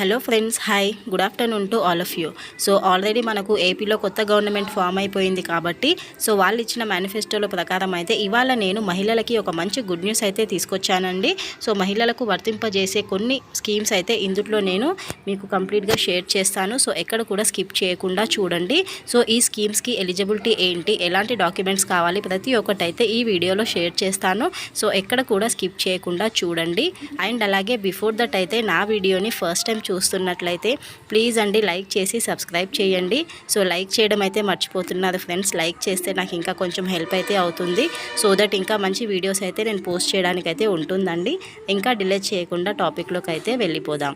Hello friends hi. Good afternoon to all of you. So already మనకు ఏపీలో కొత్త government form అయిపోయింది కాబట్టి సో వాళ్ళు ఇచ్చిన మేనిఫెస్టోల ప్రకారం అయితే ఇవాళ నేను మహిళలకి ఒక మంచి గుడ్ న్యూస్ అయితే తీసుకొచ్చానండి. సో మహిళలకు వర్తింపజేసే కొన్ని స్కీమ్స్ అయితే ఇందులో నేను మీకు కంప్లీట్గా షేర్ చేస్తాను. సో ఎక్కడ కూడా స్కిప్ చేయకుండా చూడండి. సో ఈ స్కీమ్స్కి ఎలిజిబిలిటీ ఏంటి? ఎలాంటి డాక్యుమెంట్స్ కావాలి? ప్రతి ఒక్కటి అయితే ఈ వీడియోలో షేర్ చేస్తాను. సో ఎక్కడ కూడా స్కిప్ చేయకుండా చూడండి. అండ్ అలాగే బిఫోర్ దట్ అయితే నా వీడియోని ఫస్ట్ టైం చూస్తున్నట్లయితే ప్లీజ్ అండి లైక్ చేసి సబ్స్క్రైబ్ చేయండి. సో లైక్ చేయడం అయితే మర్చిపోతున్నారు ఫ్రెండ్స్. లైక్ చేస్తే నాకు ఇంకా కొంచెం హెల్ప్ అయితే అవుతుంది. సో దట్ ఇంకా మంచి వీడియోస్ అయితే నేను పోస్ట్ చేయడానికి అయితే ఉంటుందండి. ఇంకా డిలే చేయకుండా టాపిక్లోకి అయితే వెళ్ళిపోదాం.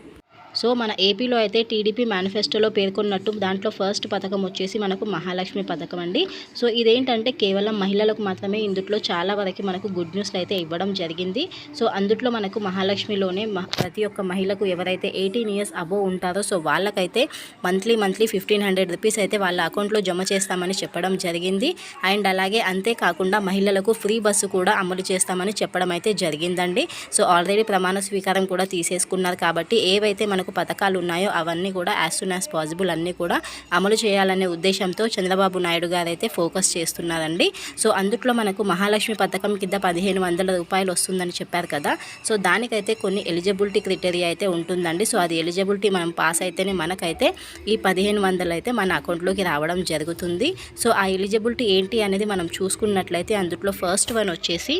సో మన ఏపీలో అయితే టీడీపీ మేనిఫెస్టోలో పేర్కొన్నట్టు దాంట్లో ఫస్ట్ పథకం వచ్చేసి మనకు మహాలక్ష్మి పథకం అండి. సో ఇదేంటంటే కేవలం మహిళలకు మాత్రమే ఇందుట్లో చాలా వరకు మనకు గుడ్ న్యూస్లు అయితే ఇవ్వడం జరిగింది. సో అందుట్లో మనకు మహాలక్ష్మిలోనే ప్రతి ఒక్క మహిళకు ఎవరైతే ఎయిటీన్ ఇయర్స్ అబోవ్ ఉంటారో సో వాళ్ళకైతే monthly monthly fifteen hundred rupees అయితే వాళ్ళ అకౌంట్లో జమ చేస్తామని చెప్పడం జరిగింది. అండ్ అలాగే అంతేకాకుండా మహిళలకు ఫ్రీ బస్సు కూడా అమలు చేస్తామని చెప్పడం అయితే జరిగిందండి. సో ఆల్రెడీ ప్రమాణ స్వీకారం కూడా తీసేసుకున్నారు కాబట్టి ఏవైతే మనకు పథకాలు ఉన్నాయో అవన్నీ కూడా యాజ్ సూన్ యాజ్ పాసిబుల్ అన్నీ కూడా అమలు చేయాలనే ఉద్దేశంతో చంద్రబాబు నాయుడు గారు అయితే ఫోకస్ చేస్తున్నారండి. సో అందుట్లో మనకు మహాలక్ష్మి పథకం కింద పదిహేను వందల రూపాయలు వస్తుందని చెప్పారు కదా. సో దానికైతే కొన్ని ఎలిజిబిలిటీ క్రిటేరియా అయితే ఉంటుందండి. సో అది ఎలిజిబిలిటీ మనం పాస్ అయితేనే మనకైతే ఈ పదిహేను వందలు అయితే మన అకౌంట్లోకి రావడం జరుగుతుంది. సో ఆ ఎలిజిబిలిటీ ఏంటి అనేది మనం చూసుకున్నట్లయితే అందుట్లో ఫస్ట్ వన్ వచ్చేసి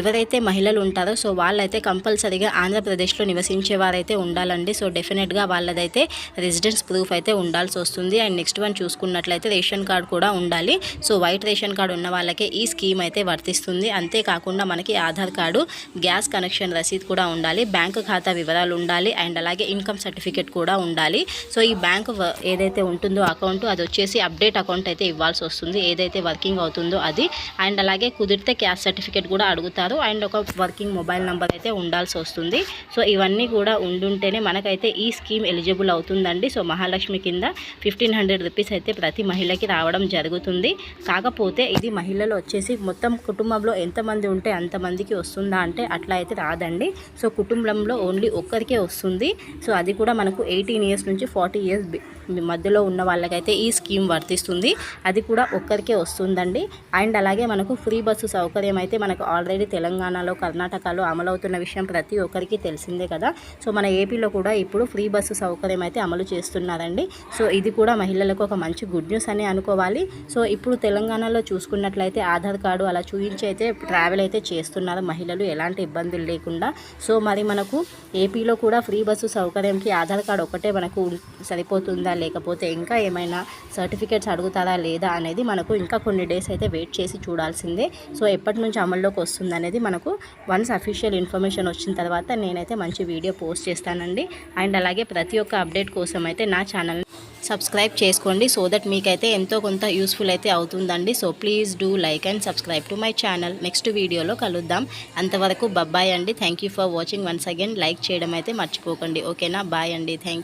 ఎవరైతే మహిళలు ఉంటారో సో వాళ్ళైతే కంపల్సరీగా ఆంధ్రప్రదేశ్లో నివసించే వారైతే ఉండాలండి. సో డెఫినెట్గా వాళ్ళదైతే రెసిడెన్స్ ప్రూఫ్ అయితే ఉండాల్సి వస్తుంది. అండ్ నెక్స్ట్ వన్ చూసుకున్నట్లయితే రేషన్ కార్డు కూడా ఉండాలి. సో వైట్ రేషన్ కార్డు ఉన్న వాళ్ళకే ఈ స్కీమ్ అయితే వర్తిస్తుంది. అంతేకాకుండా మనకి ఆధార్ కార్డు గ్యాస్ కనెక్షన్ రసీద్ కూడా ఉండాలి. బ్యాంకు ఖాతా వివరాలు ఉండాలి. అండ్ అలాగే ఇన్కమ్ సర్టిఫికేట్ కూడా ఉండాలి. సో ఈ బ్యాంక్ ఏదైతే ఉంటుందో అకౌంట్ అది వచ్చేసి అప్డేట్ అకౌంట్ అయితే ఇవ్వాల్సి వస్తుంది. ఏదైతే వర్కింగ్ అవుతుందో అది. అండ్ అలాగే కుదిరితే క్యాస్ట్ సర్టిఫికేట్ కూడా అడుగుతారు. ఇస్తారు అండ్ ఒక వర్కింగ్ మొబైల్ నెంబర్ అయితే ఉండాల్సి వస్తుంది. సో ఇవన్నీ కూడా ఉండుంటేనే మనకైతే ఈ స్కీమ్ ఎలిజిబుల్ అవుతుందండి. సో మహాలక్ష్మి కింద ఫిఫ్టీన్ హండ్రెడ్ రూపీస్ అయితే ప్రతి మహిళకి రావడం జరుగుతుంది. కాకపోతే ఇది మహిళలు వచ్చేసి మొత్తం కుటుంబంలో ఎంతమంది ఉంటే అంతమందికి వస్తుందా అంటే అట్లా అయితే రాదండి. సో కుటుంబంలో ఓన్లీ ఒక్కరికే వస్తుంది. సో అది కూడా మనకు ఎయిటీన్ ఇయర్స్ నుంచి ఫార్టీ ఇయర్స్ మధ్యలో ఉన్న వాళ్ళకైతే ఈ స్కీమ్ వర్తిస్తుంది. అది కూడా ఒక్కరికే వస్తుందండి. అండ్ అలాగే మనకు ఫ్రీ బస్సు సౌకర్యం అయితే మనకు ఆల్రెడీ తెలంగాణలో కర్ణాటకలో అమలవుతున్న విషయం ప్రతి ఒక్కరికి తెలిసిందే కదా. సో మన ఏపీలో కూడా ఇప్పుడు ఫ్రీ బస్సు సౌకర్యం అయితే అమలు చేస్తున్నారండి. సో ఇది కూడా మహిళలకు ఒక మంచి గుడ్ న్యూస్ అని అనుకోవాలి. సో ఇప్పుడు తెలంగాణలో చూసుకున్నట్లయితే ఆధార్ కార్డు అలా చూపించి అయితే ట్రావెల్ అయితే చేస్తున్నారు మహిళలు. ఎలాంటి ఇబ్బందులు లేకుండా. సో మరి మనకు ఏపీలో కూడా ఫ్రీ బస్సు సౌకర్యంకి ఆధార్ కార్డు ఒకటే మనకు సరిపోతుందా లేకపోతే ఇంకా ఏమైనా సర్టిఫికేట్స్ అడుగుతారా లేదా అనేది మనకు ఇంకా కొన్ని డేస్ అయితే వెయిట్ చేసి చూడాల్సిందే. సో ఎప్పటి నుంచి అమల్లోకి వస్తుంది అనేది మనకు వన్స్ అఫీషియల్ ఇన్ఫర్మేషన్ వచ్చిన తర్వాత నేనైతే మంచి వీడియో పోస్ట్ చేస్తానండి. అండ్ అలాగే ప్రతి ఒక్క అప్డేట్ కోసం అయితే నా ఛానల్ సబ్స్క్రైబ్ చేసుకోండి. సో దట్ మీకైతే ఎంతో కొంత యూస్ఫుల్ అయితే అవుతుందండి. So please do like and subscribe to my channel. Next వీడియోలో కలుద్దాం. అంతవరకు బబ్బాయ్ అండి. Thank for watching. Once again like చేయడం అయితే మర్చిపోకండి. ఓకేనా? బాయ్ అండి. థ్యాంక్